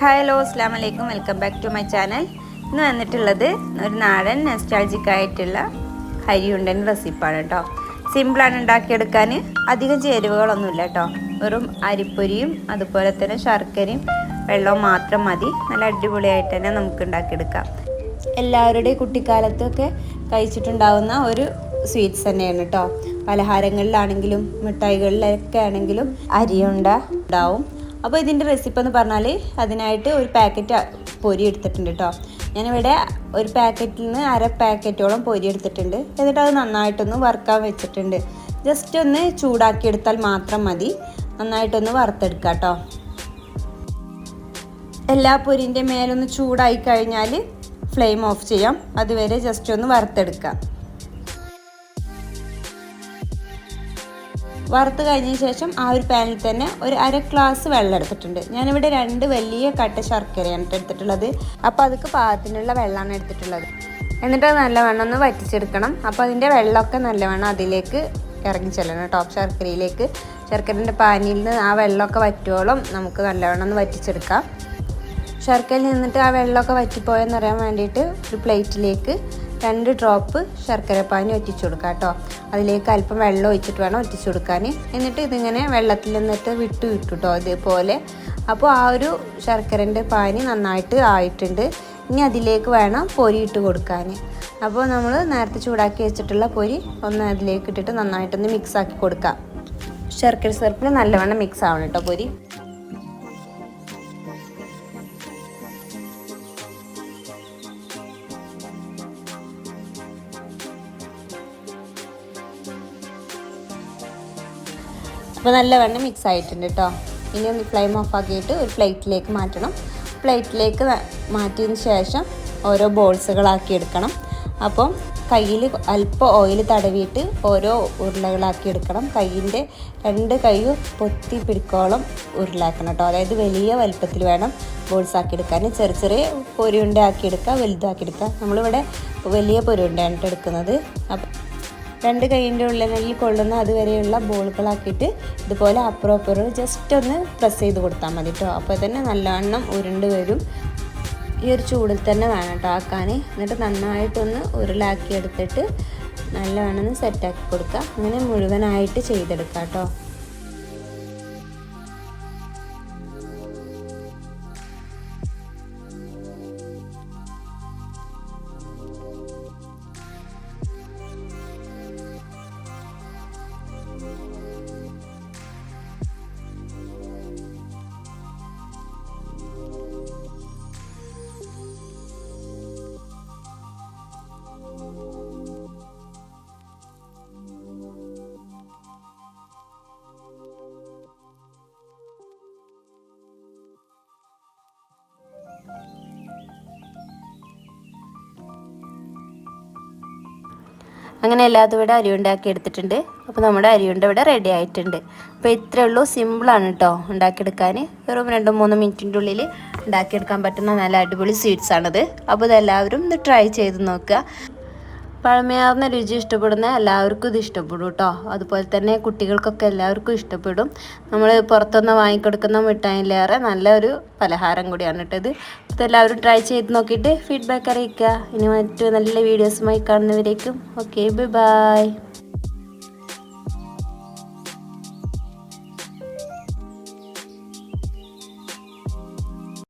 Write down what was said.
Hello അസ്ലാം വലൈക്കും welcome back to my channel ഇന്ന് വന്നിട്ടുള്ളത് ഒരു നാടൻ നെസ്റ്റാൾജിക് ആയിട്ടുള്ള ഹരിയുണ്ടൻ റെസിപ്പാണ് കേട്ടോ സിമ്പിളാണ് ഉണ്ടാക്കിയെടുക്കാൻ. അധികം ചേരുവകളൊന്നുമില്ല കേട്ടോ വെറും അരിപ്പൊരിയും അതുപോലെ തന്നെ ശർക്കരയും വെള്ളവും മാത്രം മതി. നല്ല അടിപൊളിയായിട്ട് തന്നെ നമുക്ക് ഉണ്ടാക്കിയെടുക്കാം. എല്ലാവരുടെയും കുട്ടിക്കാലത്തൊക്കെ കഴിച്ചിട്ടുണ്ടാകുന്ന ഒരു സ്വീറ്റ്സ് തന്നെയാണ് കേട്ടോ പലഹാരങ്ങളിലാണെങ്കിലും മിഠായികളിലൊക്കെ ആണെങ്കിലും അരിയുണ്ട ഉണ്ടാവും. അപ്പോൾ ഇതിന്റെ റെസിപ്പി എന്ന് പറഞ്ഞാൽ അതിനായിട്ട് ഒരു പാക്കറ്റ് പൊരി എടുത്തിട്ടുണ്ട് കേട്ടോ ഞാനിവിടെ ഒരു പാക്കറ്റിൽ നിന്ന് അര പാക്കറ്റോളം പൊരി എടുത്തിട്ടുണ്ട്. എന്നിട്ട് അത് നന്നായിട്ടൊന്ന് വറുക്കാൻ വെച്ചിട്ടുണ്ട്. ജസ്റ്റ് ഒന്ന് ചൂടാക്കി എടുത്താൽ മാത്രം മതി. നന്നായിട്ടൊന്ന് വറുത്തെടുക്കുക കേട്ടോ എല്ലാ പൊരിന്റെ മേലൊന്ന് ചൂടായി കഴിഞ്ഞാൽ ഫ്ലെയിം ഓഫ് ചെയ്യാം. അതുവരെ ജസ്റ്റ് ഒന്ന് വറുത്തെടുക്കാം. വറുത്ത് കഴിഞ്ഞ ശേഷം ആ ഒരു പാനിൽ തന്നെ ഒരു അര ഗ്ലാസ് വെള്ളം എടുത്തിട്ടുണ്ട്. ഞാനിവിടെ രണ്ട് വലിയ കട്ട ശർക്കരയാണ് എടുത്തിട്ടുള്ളത്. അപ്പോൾ അതൊക്കെ പാകത്തിനുള്ള വെള്ളമാണ് എടുത്തിട്ടുള്ളത്. എന്നിട്ട് അത് നല്ലവണ്ണം ഒന്ന് വറ്റിച്ചെടുക്കണം. അപ്പോൾ അതിന്റെ വെള്ളമൊക്കെ നല്ലവണ്ണം അതിലേക്ക് ഇറങ്ങി ചെല്ലണം ടോപ്പ് ശർക്കരയിലേക്ക്. ശർക്കരന്റെ പാനിയിൽ നിന്ന് ആ വെള്ളമൊക്കെ വറ്റുവോളം നമുക്ക് നല്ലവണ്ണം ഒന്ന് വറ്റിച്ചെടുക്കാം. ശർക്കരയിൽ നിന്നിട്ട് ആ വെള്ളമൊക്കെ വറ്റിപ്പോയെന്ന് അറിയാൻ വേണ്ടിയിട്ട് ഒരു പ്ലേറ്റിലേക്ക് രണ്ട് ഡ്രോപ്പ് ശർക്കര പാനി ഒറ്റിച്ചു കൊടുക്കുക കേട്ടോ. അതിലേക്ക് അല്പം വെള്ളം ഒഴിച്ചിട്ട് വേണം ഒറ്റിച്ചു കൊടുക്കാൻ. എന്നിട്ട് ഇതിങ്ങനെ വെള്ളത്തിൽ നിന്നിട്ട് വിട്ടു വിട്ടു കേട്ടോ ഇതേപോലെ. അപ്പോൾ ആ ഒരു ശർക്കരന്റെ പാനി നന്നായിട്ട് ആയിട്ടുണ്ട്. ഇനി അതിലേക്ക് വേണം പൊരി ഇട്ട് കൊടുക്കാൻ. അപ്പോൾ നമ്മൾ നേരത്തെ ചൂടാക്കി വെച്ചിട്ടുള്ള പൊരി ഒന്ന് അതിലേക്ക് ഇട്ടിട്ട് നന്നായിട്ടൊന്ന് മിക്സ് ആക്കി കൊടുക്കാം. ശർക്കര സിറപ്പിൽ നല്ലവണ്ണം മിക്സ് ആവണം കേട്ടോ പൊരി. അപ്പോൾ നല്ലവണ്ണം മിക്സ് ആയിട്ടുണ്ട് കേട്ടോ ഇനി ഒന്ന് ഫ്ലെയിം ഓഫ് ആക്കിയിട്ട് ഒരു പ്ലേറ്റിലേക്ക് മാറ്റണം. പ്ലേറ്റിലേക്ക് മാറ്റിയതിന് ശേഷം ഓരോ ബോൾസുകളാക്കി എടുക്കണം. അപ്പം കയ്യിൽ അല്പം ഓയിൽ തടവിയിട്ട് ഓരോ ഉരുളകളാക്കി എടുക്കണം. കയ്യിന്റെ രണ്ട് കൈയും പൊത്തി പിടിക്കോളം ഉരുളാക്കണം കേട്ടോ അതായത് വലിയ വലുപ്പത്തിൽ വേണം ബോൾസ് ആക്കി എടുക്കാൻ. ചെറിയ ചെറിയ പൊരിയുണ്ട ആക്കി എടുക്കുക വലുതാക്കി എടുക്കുക. നമ്മളിവിടെ വലിയ പൊരിയുണ്ടയാണ് എടുക്കുന്നത്. അപ്പം രണ്ട് കൈയിന്റെ ഉള്ളിൽ കൊള്ളുന്ന അതുവരെയുള്ള ബോളുകളാക്കിയിട്ട് ഇതുപോലെ അപ്പുറം അപ്പുറം ജസ്റ്റ് ഒന്ന് പ്രസ് ചെയ്ത് കൊടുത്താൽ മതി കേട്ടോ അപ്പോൾ തന്നെ നല്ലവണ്ണം ഉരുണ്ട് വരും. ഈ ഒരു ചൂടിൽ തന്നെ വേണം കേട്ടോ ആക്കാൻ എന്നിട്ട് നന്നായിട്ടൊന്ന് ഉരുളാക്കി എടുത്തിട്ട് നല്ലവണ്ണം സെറ്റാക്കി കൊടുക്കുക. അങ്ങനെ മുഴുവനായിട്ട് ചെയ്തെടുക്കാം കേട്ടോ അങ്ങനെ എല്ലാതും ഇവിടെ അരി ഉണ്ടാക്കി എടുത്തിട്ടുണ്ട്. അപ്പോൾ നമ്മുടെ അരിയുണ്ട ഇവിടെ റെഡി ആയിട്ടുണ്ട്. അപ്പോൾ ഇത്രയേ ഉള്ളൂ. സിമ്പിളാണ് കേട്ടോ ഉണ്ടാക്കിയെടുക്കാൻ വെറും രണ്ട് മൂന്ന് മിനിറ്റിന്റെ ഉള്ളിൽ ഉണ്ടാക്കിയെടുക്കാൻ പറ്റുന്ന നല്ല അടിപൊളി സ്വീറ്റ്സ് ആണത്. അപ്പോൾ ഇതെല്ലാവരും ഒന്ന് ട്രൈ ചെയ്ത് നോക്കുക. പഴമയാർന്ന രുചി ഇഷ്ടപ്പെടുന്ന എല്ലാവർക്കും ഇത് ഇഷ്ടപ്പെടും കേട്ടോ അതുപോലെ തന്നെ കുട്ടികൾക്കൊക്കെ എല്ലാവർക്കും ഇഷ്ടപ്പെടും. നമ്മൾ പുറത്തുനിന്ന് വാങ്ങിക്കൊടുക്കുന്ന മിഠായിലേറെ നല്ലൊരു പലഹാരം കൂടിയാണ് കേട്ടത് ഇതെല്ലാവരും ട്രൈ ചെയ്ത് നോക്കിയിട്ട് ഫീഡ്ബാക്ക് അറിയിക്കുക. ഇനി മറ്റു നല്ല വീഡിയോസുമായി കാണുന്നവരേക്കും. Okay bye bye